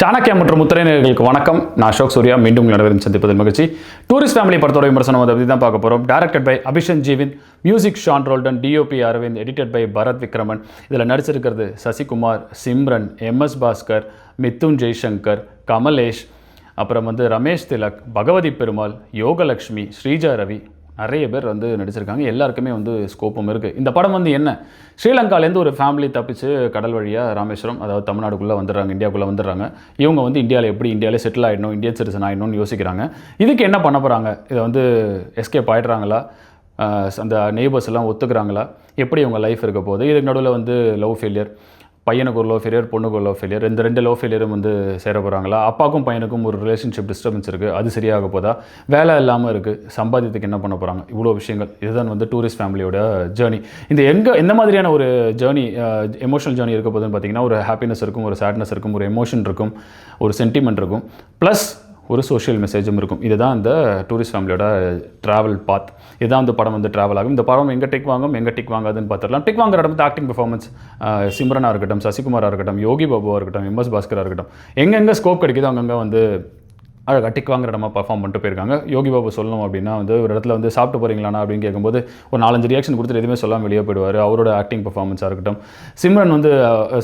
சாணக்கியா மற்றும் முத்திரையர்களுக்கு வணக்கம். நான் அசோக் சூர்யா. மீண்டும் உங்களிடம் சந்திப்பதில் மகிழ்ச்சி. டூரிஸ்ட் ஃபேமிலி படத்தோட விமர்சனம் அதை பற்றி தான் பார்க்க போகிறோம் directed by Abishan Jeevinth music Sean Roldan DOP Aravind edited by Bharath Vikraman இதில் நடிச்சிருக்கிறது சசிகுமார் சிம்ரன் எம்எஸ் பாஸ்கர் மித்துன் ஜெய்சங்கர் கமலேஷ் அப்புறம் வந்து ரமேஷ் திலக் பகவதி பெருமாள் யோகலக்ஷ்மி ஸ்ரீஜா ரவி நிறைய பேர் வந்து நடிச்சிருக்காங்க. எல்லாருக்குமே வந்து ஸ்கோப்பும் இருக்குது இந்த படம் வந்து என்ன? ஸ்ரீலங்காலேருந்து ஒரு ஃபேமிலி தப்பிச்சு கடல் வழியாக ராமேஸ்வரம் அதாவது தமிழ்நாடுக்குள்ளே வந்துடுறாங்க இந்தியாவுக்குள்ளே வந்துடுறாங்க. இவங்க வந்து இந்தியாவில் எப்படி இந்தியாவிலே செட்டில் ஆகிடணும் இந்தியன் சிட்டிசன் ஆகிடணும்னு யோசிக்கிறாங்க. இதுக்கு என்ன பண்ண போகிறாங்க இதை வந்து எஸ்கேப் ஆகிடுறாங்களா அந்த நெய்பர்ஸ் எல்லாம் ஒத்துக்கிறாங்களா? எப்படி இவங்க லைஃப் இருக்க போகுது? இதுக்கு நடுவில் வந்து லவ் ஃபெயிலியர் பையனுக்கு ஒரு லோ ஃபெயிலியர் பொண்ணுக்கு ஒரு லோ ஃபெயிலியர் இந்த ரெண்டு லோ ஃபெயிலியரும் வந்து சேர போகிறாங்களா அப்பாவுக்கும் பையனுக்கும் ஒரு ரிலேஷன்ஷிப் டிஸ்டர்பன்ஸ் இருக்குது அது சரியாக போதா? வேலை இல்லாமல் இருக்குது சம்பாதியத்துக்கு என்ன பண்ண போகிறாங்க இவ்வளோ விஷயங்கள். இதுதான் வந்து டூரிஸ்ட் ஃபேமிலியோட ஜேர்னி இந்த எங்கே எந்த மாதிரியான ஒரு ஜேர்னி எமோஷனல் ஜேர்னி இருக்க போதுன்னு பார்த்தீங்கன்னா ஒரு ஹாப்பினஸ் இருக்கும் ஒரு சேட்னஸ் இருக்கும் ஒரு எமோஷன் இருக்கும் ஒரு சென்டிமெண்ட் இருக்கும். ப்ளஸ் ஒரு சோஷியல் மெசேஜும் இருக்கும். இதுதான் இந்த டூரிஸ்ட் ஃபேமிலியோட ட்ராவல் பாத் இதுதான் இந்த படம் வந்து ட்ராவல் ஆகும். இந்த படம் எங்கே டிக் வாங்கும் எங்கே டிக் வாங்காதுன்னு பார்த்துடலாம். டிக் வாங்குற இடத்துல ஆக்டிங் பெர்ஃபார்மன்ஸ் சிம்ரனாக இருக்கட்டும் சசிகுமாராக இருக்கட்டும் யோகி பாபுவாக இருக்கட்டும் எம்எஸ் பாஸ்கராக இருக்கட்டும். எங்கெங்கே ஸ்கோப் கிடைக்குதோ அங்கங்கே வந்து அழகாக டிக் வாங்குற இடமா பர்ஃபார்ம் பண்ணிட்டு போயிருக்காங்க. யோகி பாபு சொல்லணும் அப்படின்னா வந்து ஒரு இடத்துல வந்து சாப்பிட்டு போகிறீங்களாண்ணா அப்படின்னு கேட்கும்போது ஒரு நாலஞ்சு ரியாக்ஷன் கொடுத்துட்டு எதுவுமே சொல்லாமல் வெளியே போயிடுவார். அவரோட ஆக்டிங் பர்ஃபார்மன்ஸாக இருக்கட்டும். சிம்ரன் வந்து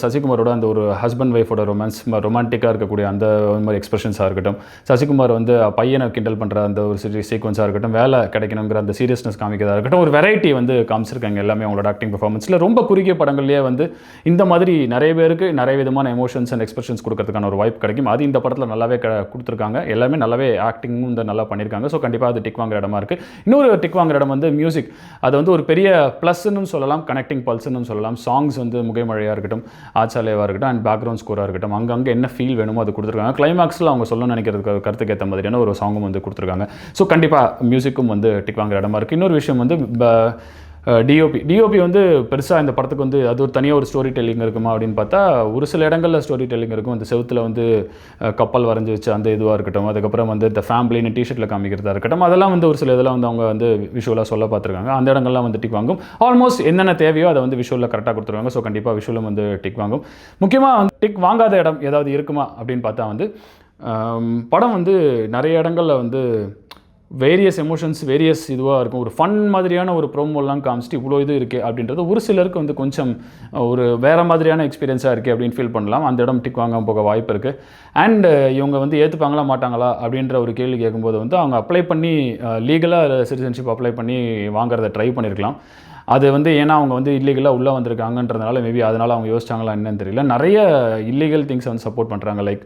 சசிகுமாரோட அந்த ஒரு ஹஸ்பண்ட் ஒய்ஃபோட ரொமான்ஸ் ரொமான்டிக்காக இருக்கக்கூடிய அந்த மாதிரி எக்ஸ்பிரஷன்ஸாக இருக்கட்டும். சசிகுமார் வந்து பையனை கிண்டல் பண்ணுற அந்த ஒரு சீக்வன்ஸாக இருக்கட்டும். வேலை கிடைக்கணுங்கிற அந்த சீரியஸ்னஸ் காமிக்கிறதா இருக்கட்டும். ஒரு வெரைட்டி வந்து காமிச்சிருக்காங்க எல்லாமே அவங்களோட ஆக்டிங் பர்ஃபார்மன்ஸில் ரொம்ப குறுகிய படங்கள்லேயே வந்து இந்த மாதிரி நிறைய பேருக்கு நிறைய விதமான எமோஷன்ஸ் அண்ட் எக்ஸ்பிரஷன்ஸ் கொடுக்கறதுக்கான ஒரு வாய்ப்பு கிடைக்கும். அது இந்த படத்தில் நல்லாவே கொடுத்துருக்காங்க. எல்லாமே நல்லாவே ஆக்டிங்கும் இந்த நல்லா பண்ணியிருக்காங்க ஸோ கண்டிப்பாக அது டிக் வாங்குற இடமா இருக்குது இன்னொரு டிக் வாங்குற இடம் வந்து மியூசிக் அது வந்து ஒரு பெரிய ப்ளஸ்ன்னு சொல்லலாம் கனெக்டிங் பல்ஸ்ன்னு சொல்லலாம். சாங்ஸ் வந்து முகைமழையாக இருக்கட்டும் ஆச்சாலேவாக இருக்கட்டும் அண்ட் பேக்ரவுண்ட் ஸ்கோராக இருக்கட்டும். அங்கங்கே என்ன ஃபீல் வேணுமோ அது கொடுத்துருக்காங்க. கிளைமாக்ஸில் அவங்க சொல்லணும்னு நினைக்கிறதுக்கு கருத்துக்கு ஏற்ற மாதிரியான ஒரு சாங்கும் வந்து கொடுத்துருக்காங்க. ஸோ கண்டிப்பாக மியூசிக்கும் வந்து டிக் வாங்குற இடமா இருக்குது இன்னொரு விஷயம் வந்து ப- டிஓபி டிஓபி வந்து பெருசாக இந்த படத்துக்கு வந்து அது ஒரு தனியாக ஒரு ஸ்டோரி டெல்லிங் இருக்குமா அப்படின்னு பார்த்தா ஒரு சில இடங்களில் ஸ்டோரி டெல்லிங் இருக்கும். அந்த செவத்தில் வந்து கப்பல் வரைஞ்சி வச்சு அந்த இதுவாக இருக்கட்டும். அதுக்கப்புறம் வந்து இந்த ஃபேமிலின்னு டிஷர்ட்டில் காமிக்கிறதா இருக்கட்டும். அதெல்லாம் வந்து ஒரு சில இதெல்லாம் வந்து அவங்க வந்து விஷுவலாக சொல்ல பார்த்துருக்காங்க. அந்த இடங்கள்லாம் வந்து டிக் வாங்கும். ஆல்மோஸ்ட் என்னென்ன தேவையோ அதை வந்து விஷுவலில் கரெக்டாக கொடுத்துருவாங்க. ஸோ கண்டிப்பாக விஷுவலும் வந்து டிக் வாங்கும். முக்கியமாக வந்து டிக் வாங்காத இடம் ஏதாவது இருக்குமா அப்படின்னு பார்த்தா வந்து படம் வந்து நிறைய இடங்களில் வந்து வேரியஸ் எமோஷன்ஸ் வேரியஸ் இதுவாக இருக்கும். ஒரு ஃபன் மாதிரியான ஒரு ப்ரோமோலாம் காமிச்சிட்டு இவ்வளோ இது இருக்குது அப்படின்றது ஒரு சிலருக்கு வந்து கொஞ்சம் ஒரு வேறு மாதிரியான எக்ஸ்பீரியன்ஸாக இருக்குது அப்படின்னு ஃபீல் பண்ணலாம். அந்த இடம் டிக் வாங்க போக வாய்ப்பு இருக்குது அண்ட் இவங்க வந்து ஏற்றுப்பாங்களா மாட்டாங்களா அப்படின்ற ஒரு கேள்வி கேட்கும்போது வந்து அவங்க அப்ளை பண்ணி லீகலாக சிட்டிசன்ஷிப் அப்ளை பண்ணி வாங்குறத ட்ரை பண்ணியிருக்கலாம் அது வந்து ஏன்னா அவங்க வந்து இல்லீகலாக உள்ளே வந்திருக்காங்கன்றதுனால மேபி அதனால் அவங்க யோசிச்சாங்களா என்னன்னு தெரியல. நிறைய இல்லீகல் திங்ஸ் வந்து சப்போர்ட் பண்ணுறாங்க லைக்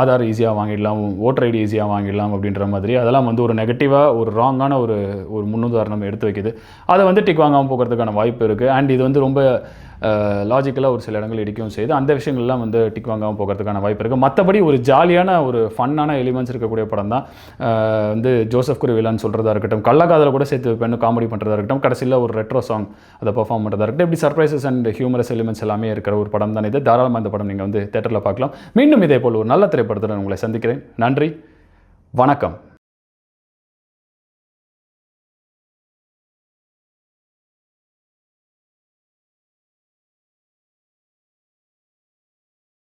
ஆதார் ஈஸியாக வாங்கிடலாம் ஓட்டர் ஐடி ஈஸியாக வாங்கிடலாம் அப்படின்ற மாதிரி. அதெல்லாம் வந்து ஒரு நெகட்டிவாக ஒரு ராங்கான ஒரு ஒரு முன்னுதாரணம் எடுத்து வைக்குது. அதை வந்து டிக் வாங்காமல் போகிறதுக்கான வாய்ப்பு இருக்குது அண்ட் இது வந்து ரொம்ப லாஜிக்கலாக ஒரு சில இடங்கள் இடிக்கவும் செய்யுது. அந்த விஷயங்கள்லாம் வந்து டிக் வாங்காமல் போகிறதுக்கான வாய்ப்பு இருக்குது மற்றபடி ஒரு ஜாலியான ஒரு ஃபன்னான எலிமெண்ட்ஸ் இருக்கக்கூடிய படம் தான் வந்து ஜோசப் குருவிலான்னு சொல்கிறதா இருக்கட்டும் கள்ளக்காதல கூட சேர்த்து பெண்ணு காமெடி பண்ணுறதா இருக்கட்டும் கடைசியில் ஒரு ரெட்ரோ சாங் அதை பர்ஃபார்ம் பண்ணுறதா இருக்கட்டும் இப்படி சர்ப்ரைசஸ் அண்ட் ஹியூமரஸ் எலிமெண்ட்ஸ் எல்லாமே இருக்கிற ஒரு படம் தான் இது. தாராளமாக இந்த படம் நீங்கள் வந்து தேட்டரில் பார்க்கலாம். மீண்டும் இதே போல் ஒரு நல்ல திரைப்படத்துடன் உங்களை சந்திக்கிறேன். நன்றி. வணக்கம்.